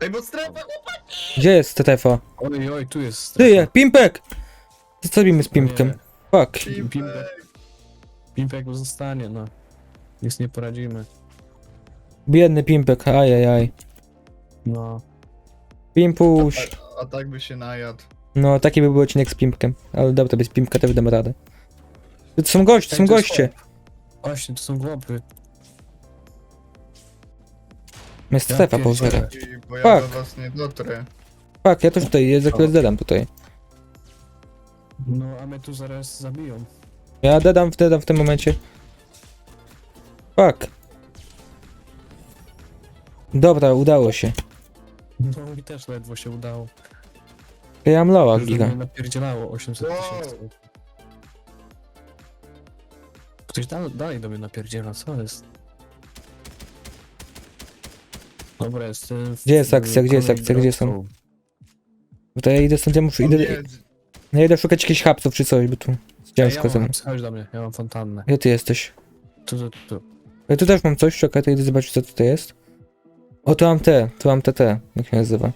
Ej, bo strefa, Gdzie jest strefa? Oj, oj, tu jest Ty, strefa. jak Pimpek! Co zrobimy z Pimpkiem? Fuck. Pimpek. Pimpek zostanie, no. Nic nie poradzimy. Biedny Pimpek, ajajaj. No. Pimpuś. a, a tak by się najadł. No, taki by był odcinek z Pimpkiem. Ale dobra, bez Pimpka też damy radę. To są goście, to są Ej, to jest goście. Właśnie, to są głopy. Jest strefa Ja po. I, bo ja Fuck. do was nie dotrę. Fuck, ja też tutaj, za chwilę dedam tutaj. No, a mnie tu zaraz zabiją. Ja dedam, dedam w tym momencie. Fuck. Dobra, udało się. No mi też ledwo się udało. Ja mam loa, Już giga. mnie napierdzielało 800 Wow. tysięcy. Ktoś dal, dalej do mnie napierdziela, co jest? Dobra, jestem w Gdzie jest akcja, gdzie jest akcja, gdzie są? drogą. To ja idę stąd, ja muszę, O idę, nie, ja idę szukać jakichś hapsów czy coś, bo tu ciężko ja ze mną. mam, chodź do mnie, ja mam fontannę. Gdzie ty jesteś? Tu, tu, tu. Ja tu też mam coś, czekaj, to idę zobaczyć co tutaj jest. O, tu mam te, tu mam te, te, jak się nazywa.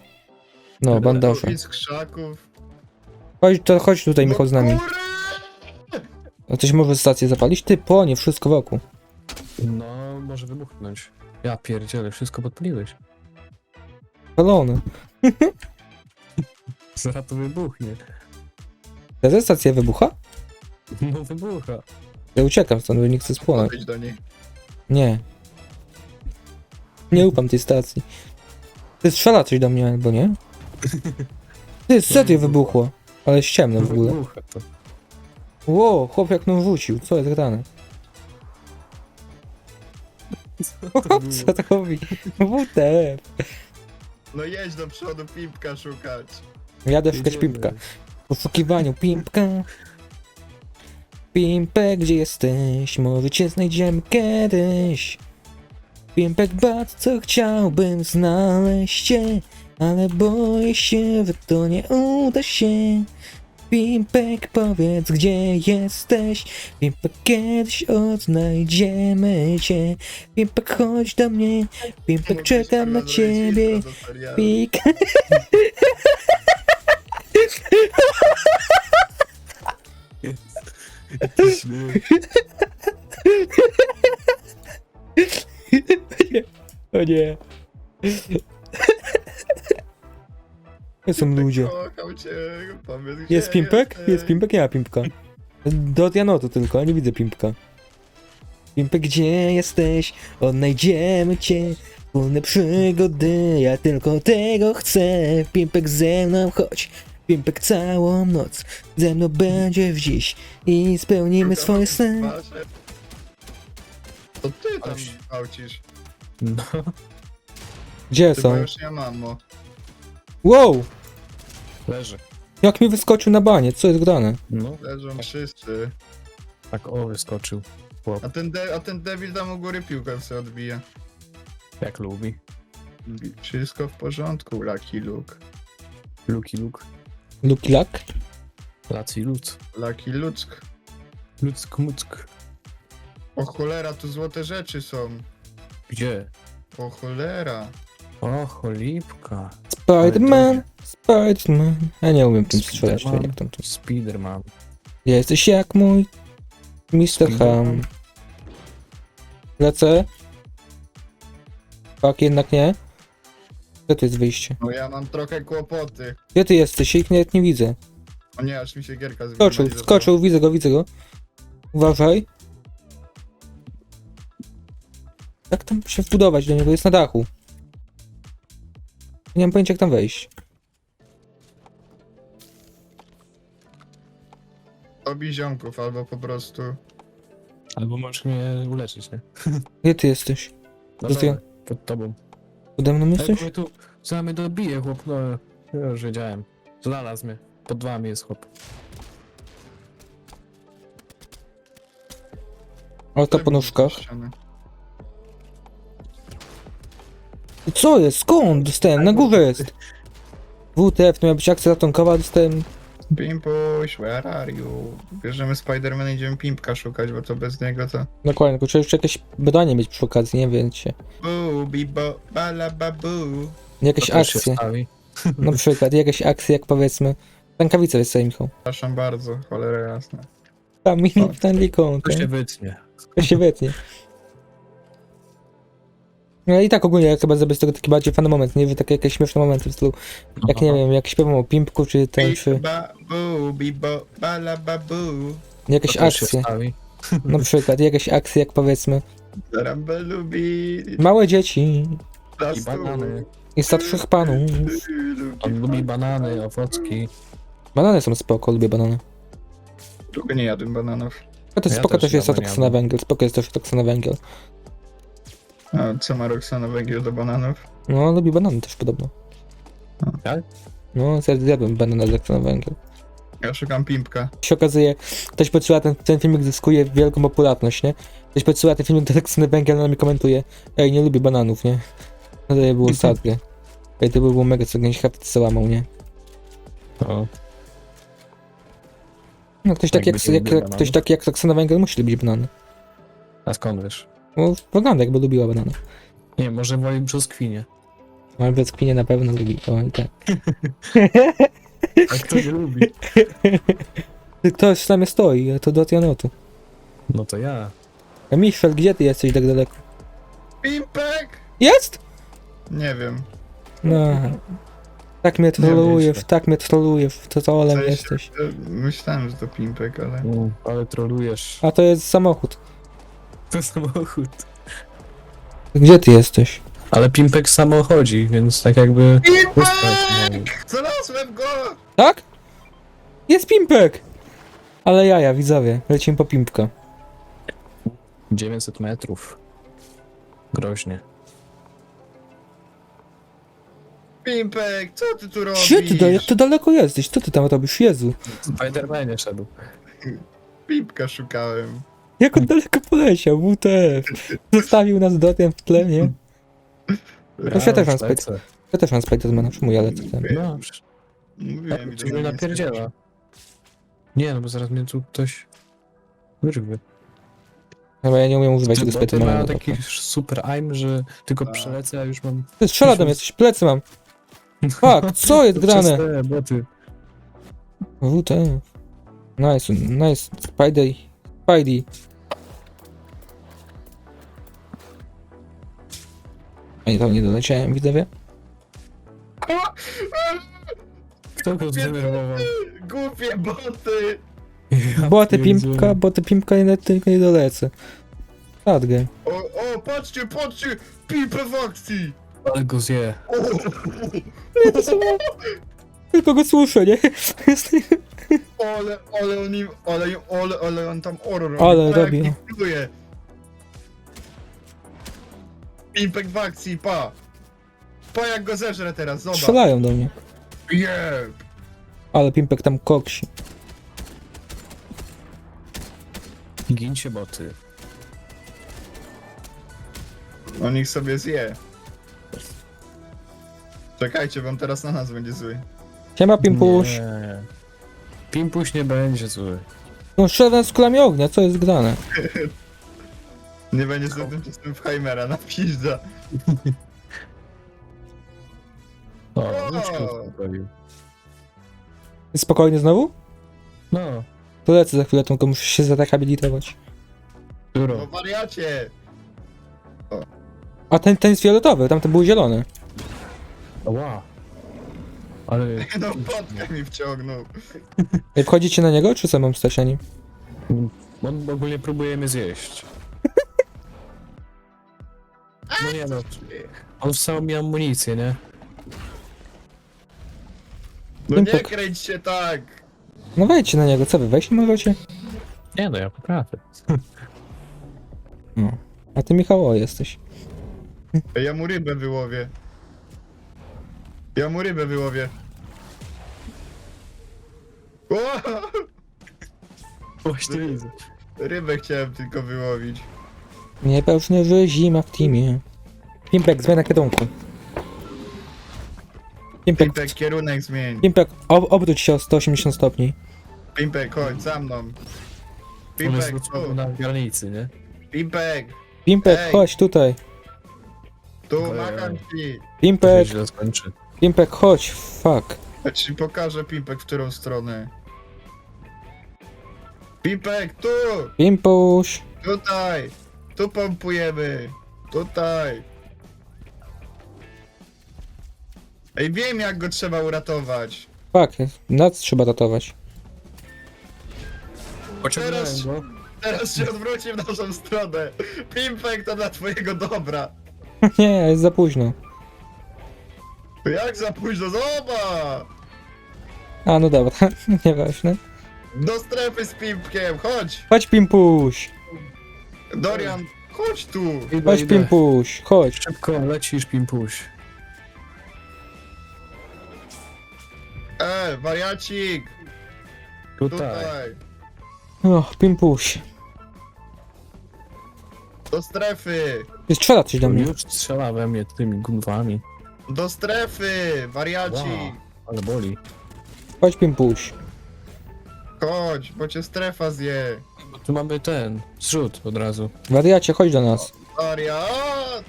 No, bandaże. I z krzaków. Chodź, to chodź tutaj, Michał, z nami. No, kurwa! A coś może stację zapalić? Ty, płonie, wszystko wokół. No, może wybuchnąć. Ja pierdzielę, wszystko podpaliłeś. Palone. Zaraz to wybuchnie. Ta stacja wybucha? No wybucha. Ja uciekam stąd, bo nie chcę spłonąć. Podejdź do niej. Nie. Nie ufam tej stacji. Ty strzela coś do mnie, albo nie? Ty, serio wybuchło. Ale ściemno w ogóle. Wybucha to. Ło, chłop jak nam rzucił, co jest grane? Co to robi? WTF. No jedź do przodu, pimpka szukać. Jadę szukać pimpka. W poszukiwaniu pimpka. Pimpek, gdzie jesteś? Może cię znajdziemy kiedyś. Pimpek, bardzo chciałbym znaleźć cię, ale boję się, że to nie uda się. Pimpek, powiedz, gdzie jesteś? Pimpek, kiedyś odnajdziemy cię. Pimpek, chodź do mnie. Pimpek, czekam na ciebie. Pik. O nie. To są ludzie. Kocham cię, powiedz gdzie Jest pimpek? jesteś. Jest pimpek? Nie ma pimpka. Do Janotu tylko, nie widzę pimpka. Pimpek, gdzie jesteś? Odnajdziemy cię. Wspólne przygody, ja tylko tego chcę. Pimpek ze mną chodź. Pimpek całą noc ze mną będziesz dziś i spełnimy swoje sny. To ty tam Oś. gwałcisz. No, Gdzie bo są? już nie mam. Wow! Leży. Jak mi wyskoczył na banie, co jest grane? No, Leżą wszyscy. tak o, wyskoczył. Chłop, A ten, de- a ten debil tam u góry piłkę sobie odbija. jak lubi. Wszystko w porządku, Lucky Luke. Luki luk. Lucky Luck? Laci luc. Lucky Luck. Luck, muck. O cholera, tu złote rzeczy są. Gdzie? O cholera. O, cholipka. Spiderman, Spiderman. Ja nie umiem tym strzelać, to Spiderman. jak tam to. Spiderman. Jesteś jak mój Mr. Ham. Lecę. Tak, jednak nie. Gdzie tu jest wyjście? No ja mam trochę kłopoty. Gdzie ty jesteś? Ja ich nawet nie widzę. O nie, aż mi się gierka Skoczył, zminimalizowała. skoczył, widzę go, widzę go. Uważaj. Jak tam się wbudować do niego? Jest na dachu. Nie mam pojęcia jak tam wejść. Obij ziomków, albo po prostu... Albo możesz mnie uleczyć, nie? Gdzie ty jesteś? No ty- dobra, pod tobą. Pode mną Ej, jesteś? bo mnie tu, za mnie dobije, chłop, no. Już wiedziałem. Znalazł mnie. Pod wami jest chłop. O, to po nóżkach. Ściany. Co jest? Skąd? Dostałem, na górze jest. WTF, to miała być akcja ratunkowa, dostałem... Pimpuś, where are you? Bierzemy Spidermana i idziemy Pimpka szukać, bo to bez niego to... Dokładnie, tylko trzeba jeszcze jakieś badanie mieć przy okazji, nie wiem się. Boo, bibo, bala, babu. Jakieś To też się akcje. wstawi. Na przykład jakieś akcje, jak powiedzmy. Rękawice jest Michał. Przepraszam bardzo, cholera jasna. Tam mi O. ten To się wytnie. To się wytnie. No i tak ogólnie ja chyba zrobię z tego taki bardziej fajny moment, nie wiem, takie jakieś śmieszne momenty w stylu, jak nie wiem, jak śpiewam o Pimpku, czy ten, czy Babu, bibo, bala babu. jakieś akcje. Na przykład jakieś akcje, jak powiedzmy, małe dzieci I banany. i starszych panów. On lubi banany, owocki. Banany są spoko, lubię banany. Długo nie jadłem bananów. A to Ja spoko też też jest toksyna jadłem. węgiel, spoko jest też toksyna węgiel. A co ma Roxana węgiel do bananów? No, lubi banany też podobno. Tak? No, zjad- zjadłem banana z toksyna węgiel. Ja szukam pimpka. się okazuje, ktoś podsyła ten, ten filmik, zyskuje wielką popularność, nie? Ktoś podsyła ten filmik do Toksiny Węgiel, no mi komentuje, ej, nie lubię bananów, nie? No to było sadkie. Ej, to by było mega co gdzieś kartę załamał, nie? O, No ktoś taki Jakby jak, jak, lubił jak, ktoś taki jak Toksina Węgiel musi lubić banany. a skąd wiesz? Bo wygląda jakby lubiła banany. Nie, może woli brzoskwinie. Ale bez kwinie na pewno lubi, o i tak. A kto nie lubi? Ktoś nami stoi, a to do Tianotu. No to ja. A Michel, gdzie ty jesteś tak daleko? Pimpek! Jest? Nie wiem. No. Tak mnie Nie trolujesz, tak mnie trolujesz, to trolem jesteś. Myślałem, że to pimpek, ale... Mm, ale trolujesz. A to jest samochód. To samochód. Gdzie ty jesteś? Ale Pimpek samo chodzi, więc tak jakby... Pimpek! Znalazłem go! Tak? Jest pimpek! Ale jaja, widzowie, lecimy po pimpka. 900 metrów. Groźnie. Pimpek, co ty tu robisz? Gdzie ty, da- jak ty daleko jesteś? Co ty tam robisz? Jezu. Spidermanie szedł. Pimpka szukałem. Jak on daleko poleciał, WTF. Zostawił nas dotem w tle, nie? No ja też mam. Spider- Ja też mam Spidermana, czemu ja lecę tam? No, przecież- Mówiłem, to mnie napierdziela. Nie, no bo zaraz mnie tu ktoś wyrwie. Chyba ja nie umiem używać Te tego boty mają Spidermana. taki super aim, że tylko Tak. przelecę, a już mam... Ty strzela do mnie, coś plecy mam. Fuck, co jest grane? Przez te boty. WTF. Nice, nice, Spidey. Spidey. A nie, to nie doleciałem, widzowie? Kto go zdenerwował? Głupie boty! Boty pimpka, boty pimpka nawet tylko nie dolecę. Sadgę. O, o, patrzcie, patrzcie! Pimpę w akcji! Ale go zje. O, Tylko go słyszę, nie? ale, ale on im, ale, ale, ale on tam oro robi. Ale jak robi. Pimpek w akcji, pa! Pa jak go zeżrę teraz, zobacz. Strzelają do mnie. Jeb! Ale pimpek tam koksi. Gincie boty. On ich sobie zje. Czekajcie, wam teraz na nas będzie zły. Siema pimpuś. Nie. Pimpuś nie będzie zły. No strzelam z kulami ognia, co jest grane? Nie będzie zły tymczasem w Heimera na pizda. O, O! łóżko zrobił. Spokojnie znowu? No, To lecę za chwilę, tylko muszę się zrehabilitować. No Duro. wariacie! A ten, ten jest fioletowy, tamten był zielony. Ła. Ale... No podkę mi wciągnął. Ej, Wchodzicie na niego, czy co mam stać na nim? On ogólnie próbuje mnie zjeść. No nie no, on wstał mi amunicję, nie? No nie Pimpek. kręć się tak! No wejdźcie na niego, co wy, wejść nie możecie? Nie no, ja potrafię. No. A ty Michał, jesteś. Ej, Ja mu rybę wyłowię. Ja mu rybę wyłowię. O! Właśnie widzę. Rybę chciałem tylko wyłowić. Niepewny, że zima w teamie. Pimpek, zmiana kierunku. Pimpek, Pimpek, kierunek zmień. Pimpek, ob obróć się o 180 stopni. Pimpek, chodź za mną. On jest Pimpek, tu. na granicy, nie? Pimpek. Pimpek, Ej. chodź tutaj. Tu macham ci. To się Pimpek, źle skończy. Pimpek, chodź, fuck. Ja ci pokażę Pimpek, w którą stronę. Pimpek, tu! Pimpuś. Tutaj! Tu pompujemy! Tutaj! Ej, wiem jak go trzeba uratować. Fuck, nas trzeba ratować. Pociągnąłem Teraz- go. Teraz się odwróci w naszą stronę. Pimpek to dla twojego dobra. Nie, jest za późno. Jak za późno, zobacz! A, no dobra, nieważne. Do strefy z Pimpkiem, chodź! Chodź, Pimpuś. Dorian, chodź tu! Idę, Chodź, idę. Pimpuś, chodź. Szybko lecisz, Pimpuś. E, wariacik! Tutaj. Tutaj! O, Pimpuś. Do strefy! Ty strzela coś do mnie. Już strzela we mnie tymi gunwami. Do strefy! Wariacik! Wow. Ale boli. Chodź, Pimpuś. Chodź, bo cię strefa zje! Bo tu mamy ten, zrzut od razu. Wariacie, chodź do nas. Wariat!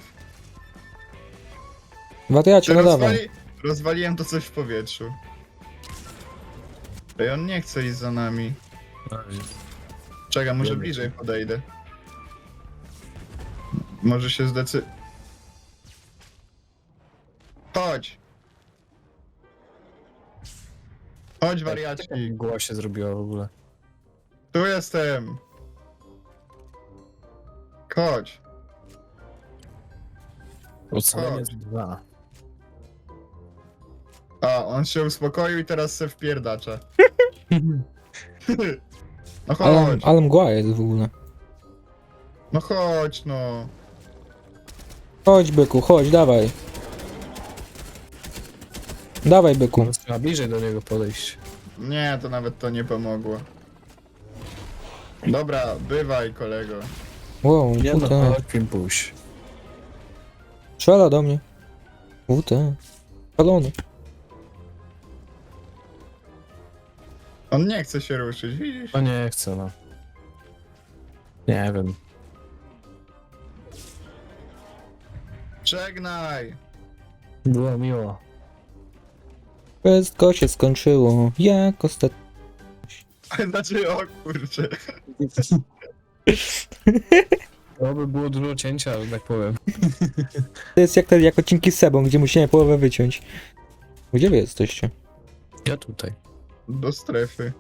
Wariacie, no dawaj. Rozwali... Rozwaliłem to coś w powietrzu. Ej, on nie chce iść za nami. Czekaj, może bliżej podejdę. Może się zdecy... Chodź! Chodź, wariacik. Mgła się zrobiła w ogóle. Tu jestem. Chodź. Ocalenie Chodź. dwa. A, on się uspokoił i teraz se wpierdacza. No Ale, chodź, ale mgła jest w ogóle. no chodź, no. Chodź, byku, chodź, dawaj. Dawaj, byku. No, Trzeba bliżej do niego podejść. Nie, to nawet to nie pomogło. Dobra, bywaj kolego. Wow, Nie no, WT. chodź, Pimpuś. Strzela do mnie. WT. Palony. On nie chce się ruszyć, widzisz? No nie chcę, no. Nie wiem. Żegnaj! Było miło. Wszystko się skończyło, jak ostatnio. Znaczy, o kurczę. To by było dużo cięcia, że tak powiem. To jest jak te jak odcinki z Sebą, gdzie musimy połowę wyciąć. Gdzie wy jesteście? Ja tutaj. Do strefy.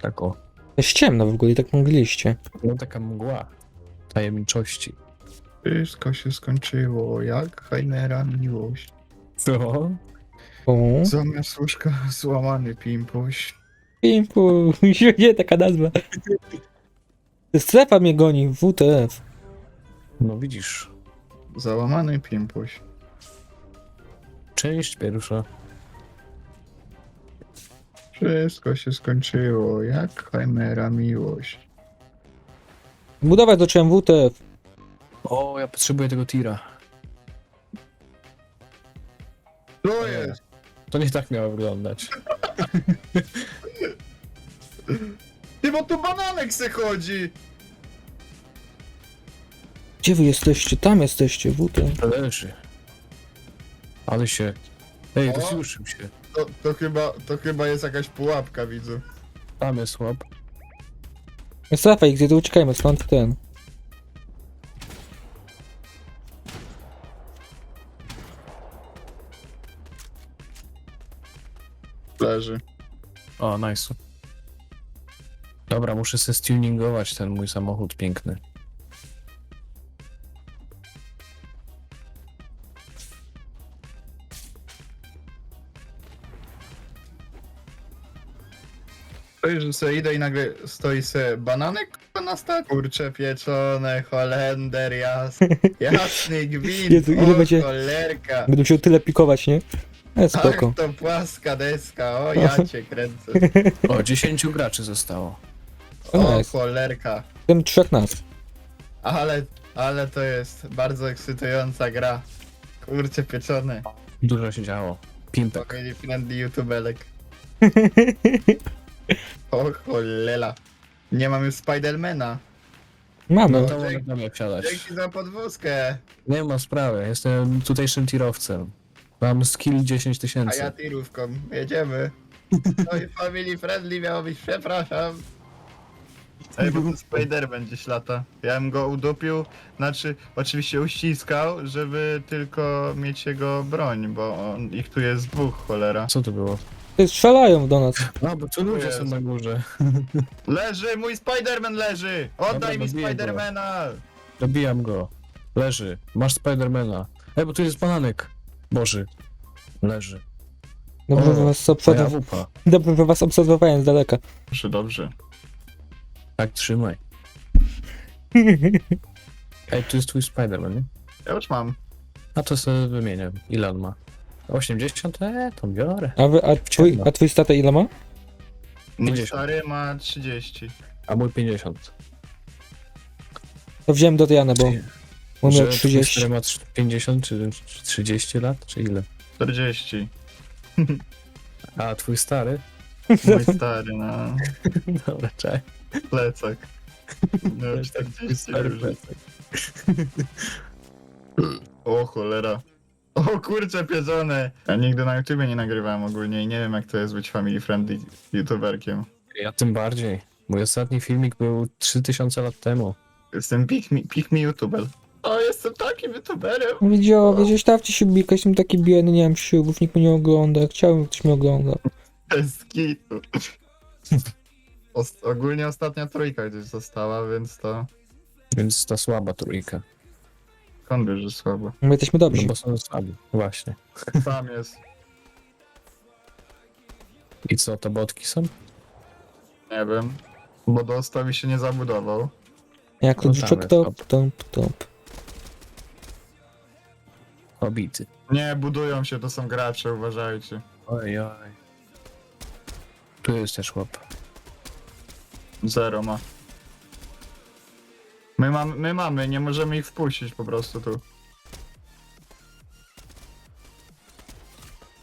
Tak o. Jest ciemno w ogóle i tak mogliście. No taka mgła. Tajemniczości. Wszystko się skończyło, jak Heimera miłość. Co? O, Zamiast łóżka złamany pimpuś. Pimpu, nie taka nazwa. Strefa mnie goni, WTF. No widzisz. Załamany pimpuś. Część pierwsza. Wszystko się skończyło, jak Heimera miłość. Budować zacząłem WTF. O, ja potrzebuję tego tira. To jest! To nie tak miało wyglądać. Ty, bo tu bananek se chodzi! Gdzie wy jesteście? Tam jesteście, WTF. Leży. Ale się... Ej, O. rozjuszył się. To, to, chyba, to chyba jest jakaś pułapka, widzu. Tam jest chłop. Strefa ich, to uciekajmy stąd w ten. Leży. O, nice. Dobra, muszę se stuningować ten mój samochód piękny. To że sobie idę i nagle stoi se bananek k***a, na statku. Kurcze pieczone, Holender, jas, jasny gwint, Jezu, ile o będzie- cholerka. Będę musiał tyle pikować, nie? Ach, spoko. to płaska deska, o ja cię kręcę. O, 10 graczy zostało. O Nice. cholerka. W tym trzech nas. Ale, ale to jest bardzo ekscytująca gra. Kurcze pieczone. Dużo się działo. Pimpek. Family friendly youtubelek. O cholera. Nie mam już Spidermana. Mamy. No to wsiadać. Dzięki za podwózkę. Nie ma sprawy, jestem tutejszym tirowcem. Mam skill 10 A tysięcy. ja tirówką. Jedziemy. No i family friendly miało być, przepraszam. Ej, bo ten Spider będzie ślata. Ja bym go udupił, znaczy oczywiście uściskał, żeby tylko mieć jego broń, bo on, ich tu jest dwóch, cholera. Co to było? Ty strzelają do nas. No, bo tu ludzie są na górze. Leży, mój Spiderman leży! Oddaj Dobra, mi dobiję go. Spidermana! Dobijam go. Leży. Masz Spidermana. Ej, bo tu jest bananek. Boży. Leży. Dobrze, że was Moja wupa. Dobrze, że was obserwowałem z daleka. Dobrze, dobrze. Tak, trzymaj. Ej, tu jest twój Spiderman, nie? Ja już mam. A to sobie wymienię. Ile on ma? 80? Eee, to biorę. A, wy, a, twój, a twój statę ile ma? Mój 50. stary ma 30. A mój 50. To wziąłem do Diany, bo mój Że miał twój 30. stary ma 50 czy czy 30 lat, czy ile? 40. A twój stary? Mój stary na Dobra, czekaj. plecak. No, Twój 40 stary już. plecak. O cholera. O kurcze pieczone. Ja nigdy na YouTubie nie nagrywałem ogólnie i nie wiem jak to jest być family friendly youtuberkiem. Ja tym bardziej. Mój ostatni filmik był 3000 lat temu. Jestem pick me, pick me youtuber. O, jestem takim youtuberem. Widział, wiedziałeś, stawcie się bika, jestem taki biedny, nie mam siłów, nikt mnie nie ogląda, chciałbym, ktoś mnie oglądał. Bez kitu. Os- ogólnie ostatnia trójka gdzieś została, więc to... Więc ta słaba trójka. Skąd wiesz, że słabo? My jesteśmy No dobrzy. bo są słabi. Właśnie. Tam jest. I co, to botki są? Nie wiem. Bo dostał i się nie zabudował. Jak No to tam wrzucę, jest top, top, top. Obity. Nie, budują się, to są gracze, uważajcie. Oj, oj. Tu jest też chłop. Zero ma. My, mam, my mamy, nie możemy ich wpuścić po prostu tu.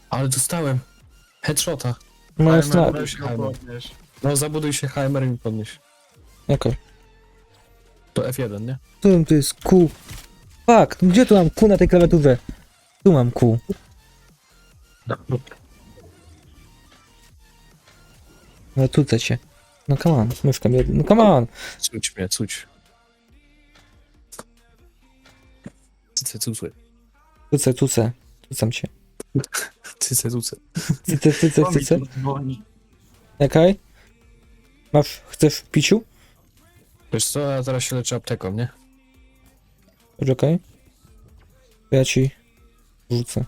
Ale dostałem. Headshota. Weź go Heimer. podnieś. No zabuduj się HMR i mi podnieś. Jaka? To F1, nie? Tu to jest Q. Fuck, gdzie tu mam Q na tej klawiaturze? Tu mam Q. No tu cię. No come on, myszka mnie, no come on. Cuć mnie, cuć. Cyce, cuce. Tuce, tuce. Tucam cię. Cyce, cuce. Cyce, cyce, cyce. dzwoni? Okej. Masz, chcesz w piciu? Wiesz co, ja zaraz się leczę apteką, nie? Poczekaj. Ja ci rzucę.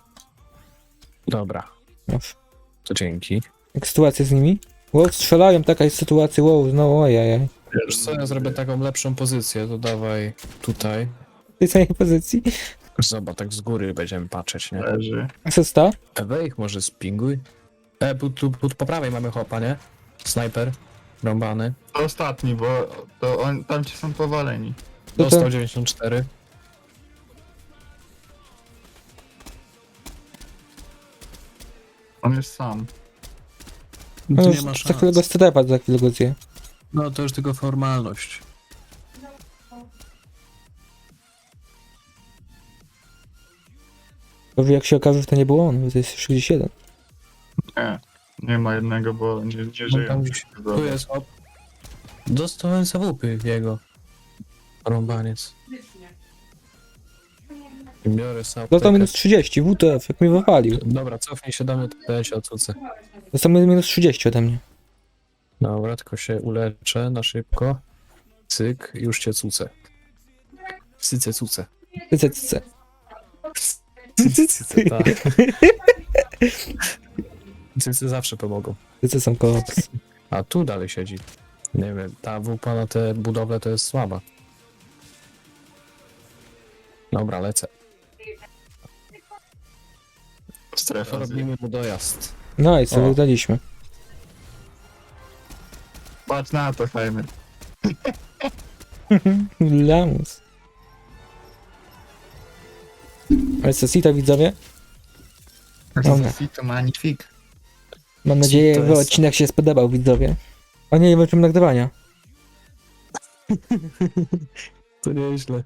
Dobra, Masz. to dzięki. Jak sytuacja z nimi? Wow, strzelają, taka jest sytuacja, wow, no ojej. Wiesz co, ja zrobię taką lepszą pozycję, to dawaj tutaj. W tej samej pozycji. Zobacz, tak z góry będziemy patrzeć, nie? Leży. Asysta? E, weź może spinguj. E, tu, tu, tu po prawej mamy chopa, nie? Snajper. Rąbany. To ostatni, bo to on, tam ci są powaleni. To Dostał to- 94. On jest sam. No Tu już nie ma za chwilę go szans. strefa, za chwilę go zje. No to już tylko formalność. Bo jak się okaże, że to nie było on, bo to jest już gdzieś jeden. Nie. Nie ma jednego, bo nie, nie No żyją. tam gdzieś, tu jest hop. Dostałem zawupy jego. Rąbaniec. Biorę sam. Dostał minus 30, WTF, jak mnie wywalił. Dobra, cofnij się do mnie, to ja się odsucę. Dostał minus 30 ode mnie. Dobra, tylko się uleczę na szybko. Cyk, już cię cucę. Cyce, cucę. Cyce, cyce. Cyce, tak. Cyce zawsze pomogą. Cyce są koks. A tu dalej siedzi. Nie wiem, ta wupa na te budowle to jest słaba. Dobra, lecę. Strefa. Robimy mu dojazd. Nice, O. wygraliśmy. Patrz na to, Heimer. Lamus. Ale co, Sita widzowie? Dobra. To magnifik. Mam nadzieję, To że jest- odcinek się spodobał widzowie. O nie, nie włączyłem nagrywania. To nieźle.